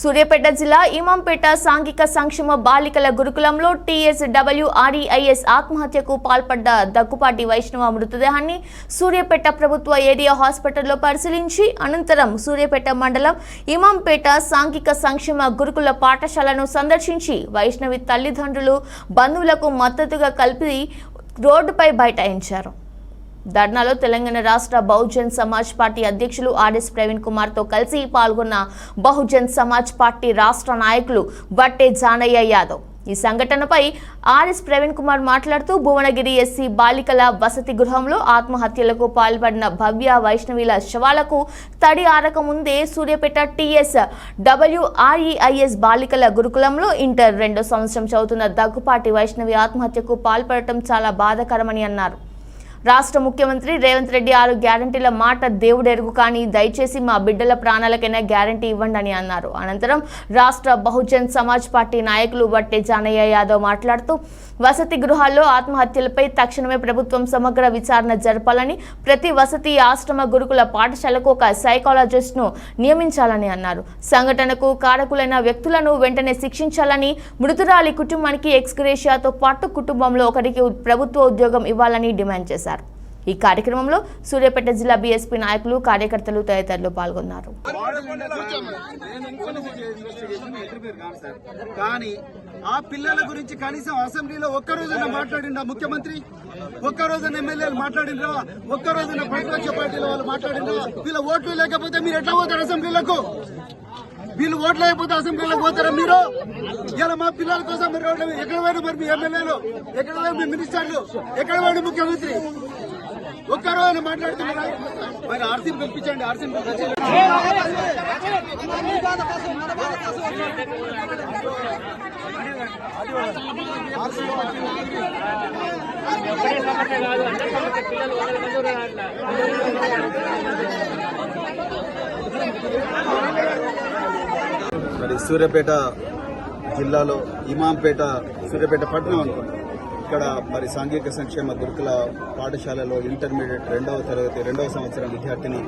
సూర్యాపేట జిల్లా ఇమాంపేట సాంఘిక సంక్షేమ బాలికల గురుకులంలో టీఎస్డబ్ల్యూఆర్ఈఐఎస్ ఆత్మహత్యకు పాల్పడ్డ దగ్గుపాటి వైష్ణవ మృతదేహాన్ని సూర్యాపేట ప్రభుత్వ ఏరియా హాస్పిటల్లో పరిశీలించి అనంతరం సూర్యాపేట మండలం ఇమాంపేట సాంఘిక సంక్షేమ గురుకుల పాఠశాలను సందర్శించి వైష్ణవి తల్లిదండ్రులు బంధువులకు మద్దతుగా కలిపి రోడ్డుపై బైఠాయించారు. ధర్నాలో తెలంగాణ రాష్ట్ర బహుజన్ సమాజ్ పార్టీ అధ్యక్షులు ఆర్ఎస్ ప్రవీణ్ కుమార్తో కలిసి పాల్గొన్న బహుజన్ సమాజ్ పార్టీ రాష్ట్ర నాయకులు బట్టే జానయ్య యాదవ్. ఈ సంఘటనపై ఆర్ఎస్ ప్రవీణ్ కుమార్ మాట్లాడుతూ భువనగిరి ఎస్సీ బాలికల వసతి గృహంలో ఆత్మహత్యలకు పాల్పడిన భవ్య వైష్ణవిల శవాలకు తడి ఆరక ముందే టీఎస్ డబ్ల్యూఆర్ఈఐఎస్ బాలికల గురుకులంలో ఇంటర్ రెండో సంవత్సరం చదువుతున్న దగ్గుపాటి వైష్ణవి ఆత్మహత్యకు పాల్పడటం చాలా బాధాకరమని అన్నారు. రాష్ట్ర ముఖ్యమంత్రి రేవంత్ రెడ్డి ఆరు గ్యారంటీల మాట దేవుడెరుగు కానీ దయచేసి మా బిడ్డల ప్రాణాలకైనా గ్యారంటీ ఇవ్వండి అని అన్నారు. అనంతరం రాష్ట్ర బహుజన్ సమాజ్ పార్టీ నాయకులు వట్టే జానయ్య యాదవ్ మాట్లాడుతూ వసతి గృహాల్లో ఆత్మహత్యలపై తక్షణమే ప్రభుత్వం సమగ్ర విచారణ జరపాలని ప్రతి వసతి ఆశ్రమ గురుకుల పాఠశాలకు ఒక సైకాలజిస్ట్ను నియమించాలని అన్నారు. సంఘటనకు కారకులైన వ్యక్తులను వెంటనే శిక్షించాలని మృతురాలి కుటుంబానికి ఎక్స్గ్రేషియాతో పాటు కుటుంబంలో ఒకరికి ప్రభుత్వ ఉద్యోగం ఇవ్వాలని డిమాండ్ చేశారు. ఈ కార్యక్రమంలో సూర్యాపేట జిల్లా బీఎస్పీ నాయకులు కార్యకర్తలు తదితరులు పాల్గొన్నారు. కానీ ఆ పిల్లల గురించి కనీసం అసెంబ్లీలో ఒక్క రోజున ముఖ్యమంత్రి? ఒక్క రోజున ఎమ్మెల్యేలు మాట్లాడిండ్రా? ఒక్క రోజున ప్రతిపక్ష పార్టీల వాళ్ళు మాట్లాడిండ్రా? వీళ్ళ ఓట్లు లేకపోతే మీరు ఎట్లా పోతారు అసెంబ్లీలకు? వీళ్ళు ఓట్లు లేకపోతే అసెంబ్లీలో పోతారా మీరు? ఇలా మా పిల్లల కోసం మీరు ఎక్కడ పోయిన మరి మీ ఎమ్మెల్యేలు ఎక్కడ పోయిన మీ మినిస్టర్లు ఎక్కడ పోయిన ముఖ్యమంత్రి? ఒక్కరో రోజున మాట్లాడుతున్నారా? మరి ఆర్సీని పిలిపించండి ఆర్సీని పిలిపించండి. మరి సూర్యాపేట జిల్లాలో ఇమాంపేట సూర్యాపేట పట్టణం అనుకోండి. ఇక్కడ మరి సాంఘిక సంక్షేమ గురుకుల పాఠశాలలో ఇంటర్మీడియట్ రెండవ తరగతి రెండవ సంవత్సరం విద్యార్థిని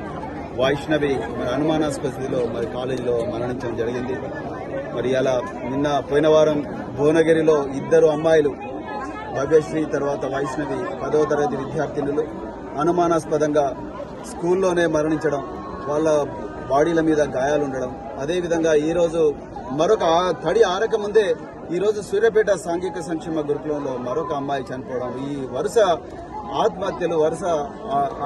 వైష్ణవి మరి అనుమానాస్పద స్థితిలో మరి కాలేజీలో మరణించడం జరిగింది. మరి అలా నిన్న పోయిన వారం భువనగిరిలో ఇద్దరు అమ్మాయిలు భవ్యశ్రీ తర్వాత వైష్ణవి పదవ తరగతి విద్యార్థినులు అనుమానాస్పదంగా స్కూల్లోనే మరణించడం వాళ్ళ బాడీల మీద గాయాలు ఉండడం అదేవిధంగా ఈరోజు మరొక తడి ఆరక ముందే ఈరోజు సూర్యాపేట సాంఘిక సంక్షేమ గురుకులంలో మరొక అమ్మాయి చనిపోవడం. ఈ వరుస ఆత్మహత్యలు వరుస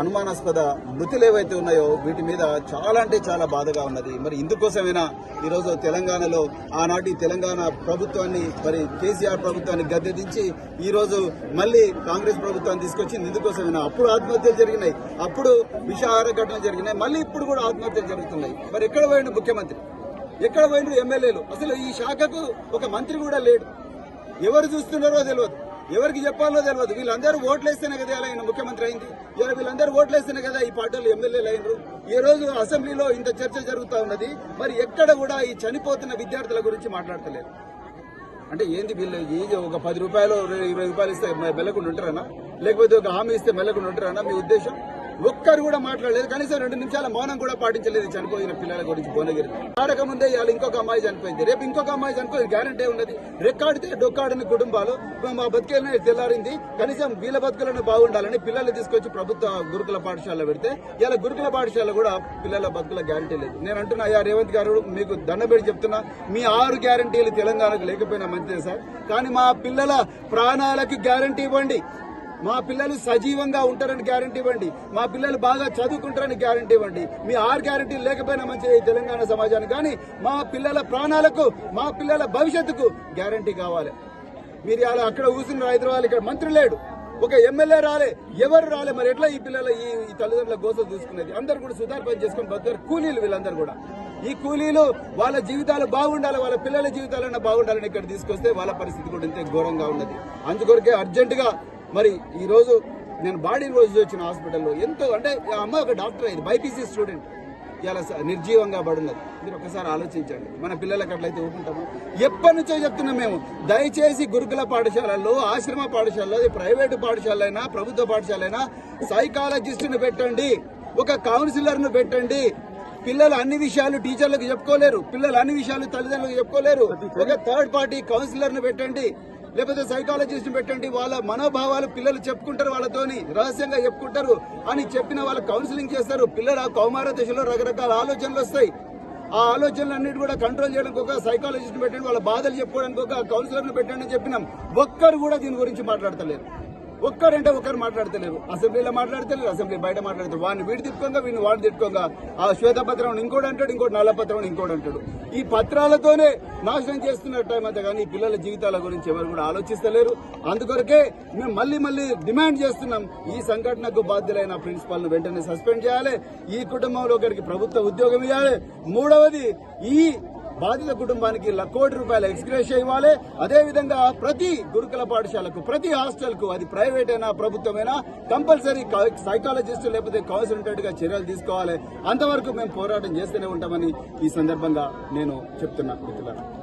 అనుమానాస్పద మృతులు ఏవైతే ఉన్నాయో వీటి మీద చాలా అంటే చాలా బాధగా ఉన్నది. మరి ఇందుకోసమైనా ఈరోజు తెలంగాణలో ఆనాటి తెలంగాణ ప్రభుత్వాన్ని మరి కేసీఆర్ ప్రభుత్వాన్ని గద్దెదించి ఈరోజు మళ్ళీ కాంగ్రెస్ ప్రభుత్వాన్ని తీసుకొచ్చింది. ఇందుకోసమైనా? అప్పుడు ఆత్మహత్యలు జరిగినాయి. అప్పుడు విషాహార ఘటనలు జరిగినాయి. మళ్ళీ ఇప్పుడు కూడా ఆత్మహత్యలు జరుగుతున్నాయి. మరి ఎక్కడ పోయిన ముఖ్యమంత్రి? ఎక్కడ పోయిండు ఎమ్మెల్యేలు? అసలు ఈ శాఖకు ఒక మంత్రి కూడా లేడు. ఎవరు చూస్తున్నారో తెలియదు ఎవరికి చెప్పాలో తెలియదు వీళ్ళందరూ ఓట్లు వేస్తేనే కదా ఆయన ముఖ్యమంత్రి అయింది. ఇలా వీళ్ళందరూ ఓట్లు వేస్తేనే కదా ఈ పార్టీలు ఎమ్మెల్యేలు అయినరు. ఈ రోజు అసెంబ్లీలో ఇంత చర్చ జరుగుతూ ఉన్నది. మరి ఎక్కడ కూడా ఈ చనిపోతున్న విద్యార్థుల గురించి మాట్లాడతలేరు. అంటే ఏంది వీళ్ళు ఏది ఒక పది రూపాయలు ఇరవై రూపాయలు ఇస్తే మెల్లకుండా ఉంటారనా లేకపోతే ఒక హామీ ఇస్తే మెల్లకుండా ఉంటారనా మీ ఉద్దేశం? ఒక్కరు కూడా మాట్లాడలేదు. కనీసం రెండు నిమిషాల మౌనం కూడా పాటించలేదు చనిపోయిన పిల్లల గురించి భువనగిరి ఆడక ముందే ఇవాళ ఇంకొక అమ్మాయి చనిపోయింది. రేపు ఇంకొక అమ్మాయి చనిపోయింది. గ్యారంటీ ఉన్నది. రెక్కాడితే డొక్కాడని కుటుంబాలు. మా బతికేలనే తెల్లారింది. కనీసం వీళ్ళ బతుకులను బాగుండాలని పిల్లల్ని తీసుకొచ్చి ప్రభుత్వ గురుకుల పాఠశాలలో పెడితే ఇలా గురుకుల పాఠశాల కూడా పిల్లల బతుకుల గ్యారంటీ లేదు. నేను అంటున్నా అయ్యా రేవంత్ గారు మీకు దండబెట్టి చెప్తున్నా. మీ ఆరు గ్యారంటీలు తెలంగాణకు లేకపోయినా మంచిదే సార్. కానీ మా పిల్లల ప్రాణాలకి గ్యారంటీ ఇవ్వండి. మా పిల్లలు సజీవంగా ఉంటారని గ్యారంటీ ఇవ్వండి. మా పిల్లలు బాగా చదువుకుంటారని గ్యారంటీ ఇవ్వండి. మీ ఆరు గ్యారంటీ లేకపోయినా మంచిది తెలంగాణ సమాజానికి. కానీ మా పిల్లల ప్రాణాలకు మా పిల్లల భవిష్యత్తుకు గ్యారంటీ కావాలి. మీరు అలా అక్కడ కూర్చున్న హైదరాబాద్ ఇక్కడ మంత్రి లేడు. ఒక ఎమ్మెల్యే రాలే ఎవరు రాలే మరి ఎట్లా ఈ పిల్లల ఈ తల్లిదండ్రుల గోసలు చూసుకునేది అందరు కూడా సుధార్ పని చేసుకుని బతారు కూలీలు వీళ్ళందరూ కూడా. ఈ కూలీలు వాళ్ళ జీవితాలు బాగుండాలి వాళ్ళ పిల్లల జీవితాలన్నా బాగుండాలని ఇక్కడ తీసుకొస్తే వాళ్ళ పరిస్థితి కూడా ఇంతే ఘోరంగా ఉన్నది. అందుకొరకే అర్జెంటుగా మరి ఈరోజు నేను బాడీ రోజు వచ్చిన హాస్పిటల్లో ఎంతో అంటే ఆ అమ్మాయి ఒక డాక్టర్ అయింది బైపీసీ స్టూడెంట్. ఇలా నిర్జీవంగా పడున్నది. మీరు ఒకసారి ఆలోచించండి. మన పిల్లలకి అట్లయితే ఊపుకుంటాము ఎప్పటి నుంచో చెప్తున్నాం మేము దయచేసి గురుకుల పాఠశాలల్లో ఆశ్రమ పాఠశాలలో అది ప్రైవేటు పాఠశాలైనా ప్రభుత్వ పాఠశాలైనా సైకాలజిస్టును పెట్టండి ఒక కౌన్సిలర్ను పెట్టండి. పిల్లలు అన్ని విషయాలు టీచర్లకు చెప్పుకోలేరు పిల్లలు అన్ని విషయాలు తల్లిదండ్రులకు చెప్పుకోలేరు. ఒక థర్డ్ పార్టీ కౌన్సిలర్ను పెట్టండి. లేకపోతే సైకాలజిస్ట్ పెట్టండి వాళ్ళ మనోభావాలు పిల్లలు చెప్పుకుంటారు వాళ్ళతోని రహస్యంగా చెప్పుకుంటారు అని చెప్పిన వాళ్ళ కౌన్సిలింగ్ చేస్తారు. పిల్లలు ఆ కౌమార దశలో రకరకాల ఆలోచనలు వస్తాయి. ఆ ఆలోచనలు అన్నిటి కూడా కంట్రోల్ చేయడానికి ఒక సైకాలజిస్ట్ పెట్టండి వాళ్ళ బాధలు చెప్పుకోవడానికి ఒక కౌన్సిలర్ను పెట్టండి అని చెప్పినాం. ఒక్కరు కూడా దీని గురించి మాట్లాడతలేరు. ఒక్కరంటే ఒక్కరు మాట్లాడతలేరు. అసెంబ్లీలో మాట్లాడతలేరు అసెంబ్లీ బయట మాట్లాడతారు వాడిని వీడి తిట్టుకోగా వీడిని వాడు తిట్టుకోగా ఆ శ్వేతపత్రం ఇంకోటి అంటాడు ఇంకోటి నల్లపత్రం ఇంకోటి అంటాడు. ఈ పత్రాలతోనే నాశనం చేస్తున్న టైం అంతా కానీ పిల్లల జీవితాల గురించి ఎవరు కూడా ఆలోచిస్తలేరు. అందుకొరకే మేము మళ్ళీ మళ్ళీ డిమాండ్ చేస్తున్నాం ఈ సంఘటనకు బాధ్యులైన ప్రిన్సిపాల్ను వెంటనే సస్పెండ్ చేయాలి. ఈ కుటుంబంలో ఒకరికి ప్రభుత్వ ఉద్యోగం ఇవ్వాలి. మూడవది ఈ బాధిత కుటుంబానికి ల- కోటి రూపాయల ఎక్స్గ్రేషియా ఇవ్వాలి. అదేవిధంగా ప్రతి గురుకుల పాఠశాలకు ప్రతి హాస్టల్కు అది ప్రైవేట్ అయినా ప్రభుత్వమైనా కంపల్సరీ సైకాలజిస్ట్ లేకపోతే కౌన్సిలెంట్గా చర్యలు తీసుకోవాలి. అంతవరకు మేము పోరాటం చేస్తూనే ఉంటామని ఈ సందర్భంగా నేను చెప్తున్నా మిత్రులారా.